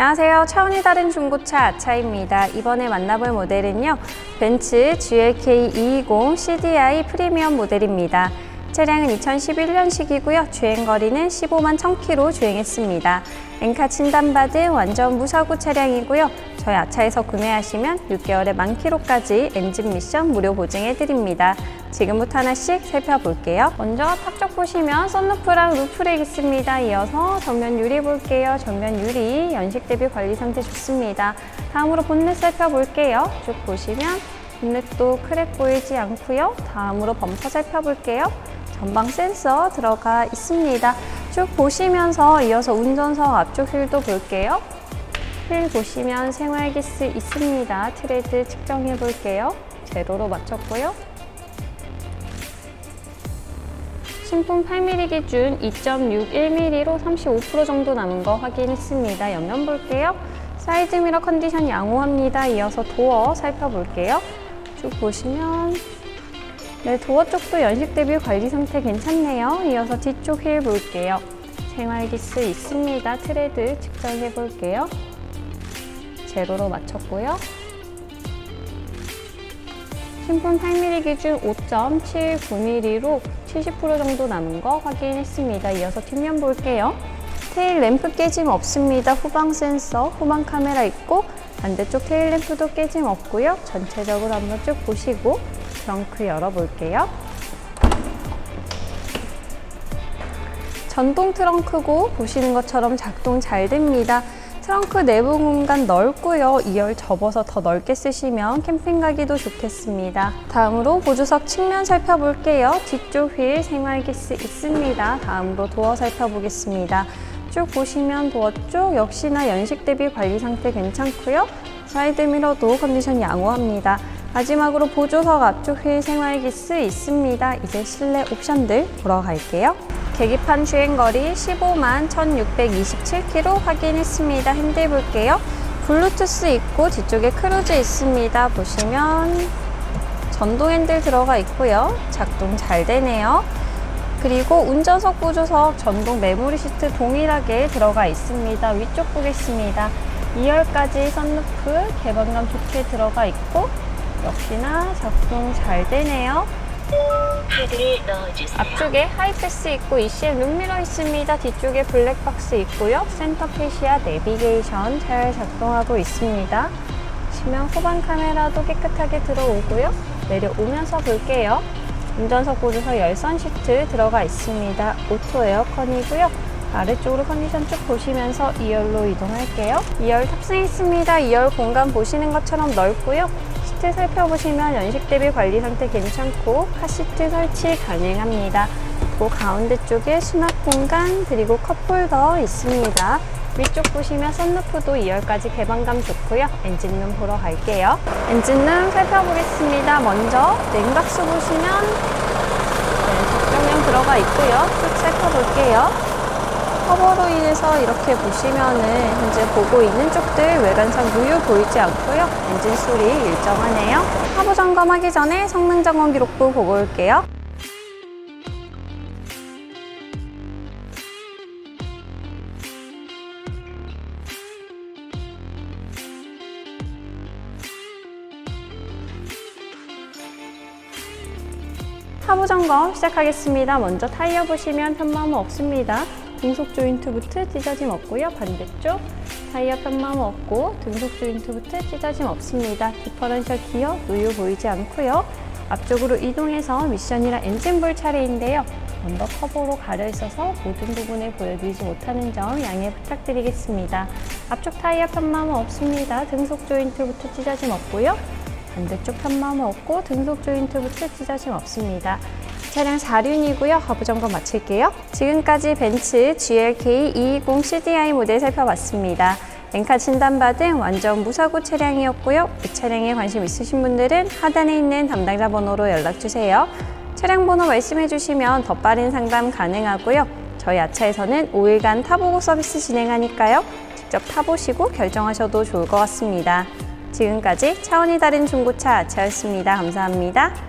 안녕하세요. 차원이 다른 중고차 아차입니다. 이번에 만나볼 모델은요. 벤츠 GLK 220 CDI 프리미엄 모델입니다. 차량은 2011년식이고요. 주행거리는 15만 1000km 주행했습니다. 엔카 진단받은 완전 무사고 차량이고요. 저희 아차에서 구매하시면 6개월에 만 킬로까지 엔진 미션 무료 보증해드립니다. 지금부터 하나씩 살펴볼게요. 먼저 탑쪽 보시면 썬루프랑 루프렉 있습니다. 이어서 전면 유리 볼게요. 전면 유리 연식 대비 관리 상태 좋습니다. 다음으로 본넷 살펴볼게요. 쭉 보시면 본넷도 크랙 보이지 않고요. 다음으로 범퍼 살펴볼게요. 전방 센서 들어가 있습니다. 쭉 보시면서 이어서 운전석 앞쪽 휠도 볼게요. 휠 보시면 생활기스 있습니다. 트레드 측정해 볼게요. 제로로 맞췄고요. 신품 8mm 기준 2.61mm로 35% 정도 남은 거 확인했습니다. 옆면 볼게요. 사이드 미러 컨디션 양호합니다. 이어서 도어 살펴볼게요. 쭉 보시면 네, 도어 쪽도 연식 대비 관리 상태 괜찮네요. 이어서 뒤쪽 휠 볼게요. 생활기스 있습니다. 트레드 측정해 볼게요. 제로로 맞췄고요. 신품 8mm 기준 5.79mm로 70% 정도 남은 거 확인했습니다. 이어서 뒷면 볼게요. 테일 램프 깨짐 없습니다. 후방 센서, 후방 카메라 있고 반대쪽 테일 램프도 깨짐 없고요. 전체적으로 한번 쭉 보시고 트렁크 열어볼게요. 전동 트렁크고 보시는 것처럼 작동 잘 됩니다. 트렁크 내부 공간 넓고요. 2열 접어서 더 넓게 쓰시면 캠핑 가기도 좋겠습니다. 다음으로 보조석 측면 살펴볼게요. 뒤쪽 휠 생활기스 있습니다. 다음으로 도어 살펴보겠습니다. 쭉 보시면 도어 쪽 역시나 연식 대비 관리 상태 괜찮고요. 사이드 미러도 컨디션 양호합니다. 마지막으로 보조석 앞쪽 휠 생활기스 있습니다. 이제 실내 옵션들 보러 갈게요. 계기판 주행거리 15만 1627km 확인했습니다. 핸들 볼게요. 블루투스 있고 뒤쪽에 크루즈 있습니다. 보시면 전동 핸들 들어가 있고요. 작동 잘 되네요. 그리고 운전석 보조석 전동 메모리 시트 동일하게 들어가 있습니다. 위쪽 보겠습니다. 2열까지 선루프 개방감 좋게 들어가 있고 역시나 작동 잘 되네요. 카드를 넣어주세요. 앞쪽에 하이패스 있고 ECM 룸미러 있습니다. 뒤쪽에 블랙박스 있고요. 센터 페시아 내비게이션 잘 작동하고 있습니다. 시면 후방 카메라도 깨끗하게 들어오고요. 내려오면서 볼게요. 운전석 보조석 열선 시트 들어가 있습니다. 오토 에어컨이고요. 아래쪽으로 컨디션 쭉 보시면서 2열로 이동할게요. 2열 탑승했습니다. 2열 공간 보시는 것처럼 넓고요. 시트 살펴보시면 연식 대비 관리 상태 괜찮고 카시트 설치 가능합니다. 그 가운데 쪽에 수납 공간 그리고 컵홀더 있습니다. 위쪽 보시면 선루프도 2열까지 개방감 좋고요. 엔진룸 보러 갈게요. 엔진룸 살펴보겠습니다. 먼저 냉각수 보시면 네, 적정량 들어가 있고요. 쭉 살펴볼게요. 커버로 인해서 이렇게 보시면은 현재 보고 있는 쪽들 외관상 누유 보이지 않고요. 엔진 소리 일정하네요. 하부 점검하기 전에 성능 점검 기록부 보고 올게요. 하부 점검 시작하겠습니다. 먼저 타이어 보시면 편마모 없습니다. 등속 조인트부트 찢어짐 없고요. 반대쪽 타이어 편마모 없고 등속 조인트부트 찢어짐 없습니다. 디퍼런셜 기어 누유 보이지 않고요. 앞쪽으로 이동해서 미션이라 엔진볼 차례인데요. 언더 커버로 가려 있어서 모든 부분을 보여드리지 못하는 점 양해 부탁드리겠습니다. 앞쪽 타이어 편마모 없습니다. 등속 조인트부트 찢어짐 없고요. 반대쪽 편마모 없고 등속 조인트부터 찢어짐 없습니다. 차량 4륜이고요. 하부 점검 마칠게요. 지금까지 벤츠 GLK 220 CDI 모델 살펴봤습니다. 엔카 진단받은 완전 무사고 차량이었고요. 이 차량에 관심 있으신 분들은 하단에 있는 담당자 번호로 연락주세요. 차량 번호 말씀해 주시면 더 빠른 상담 가능하고요. 저희 아차에서는 5일간 타보고 서비스 진행하니까요. 직접 타보시고 결정하셔도 좋을 것 같습니다. 지금까지 차원이 다른 중고차 아차였습니다. 감사합니다.